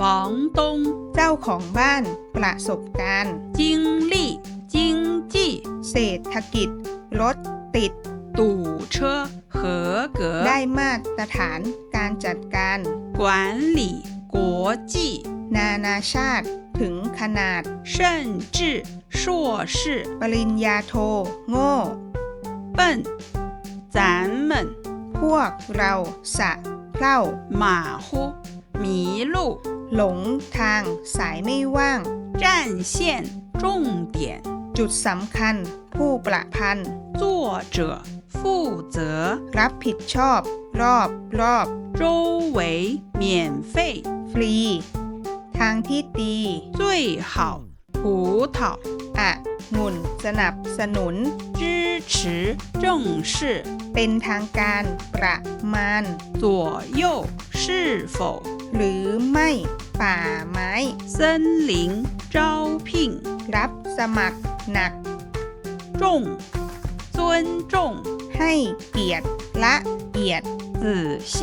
房东 เจ้าของบ้านประสบการณ์ 经历经济 เศรษฐกิจ รถติด 堵车合格 ได้มาตรฐานการจัดการ 管理国际 นานาชาติ ถึงขนาด 甚至硕士 ปริญญาโท โง่ 笨咱们 พวกเราสะเพร่า 马虎迷路 ห ลงทางสายไม่ว่าง 战线重点 จุดสำคัญ ผู้ประพันธ์ 作者负责 รับผิดชอบ รอบรอบ 周围免费 ฟรี ทางที่ดี 最好葡萄 อะงุ่นสนับสนุน 支持正式 เป็นทางการประมาณ 左右是否 หรือไม่ ป่าไม้ 森林招聘 รับสมัครหนัก 重尊重 ให้เกียรติละเอียด 仔细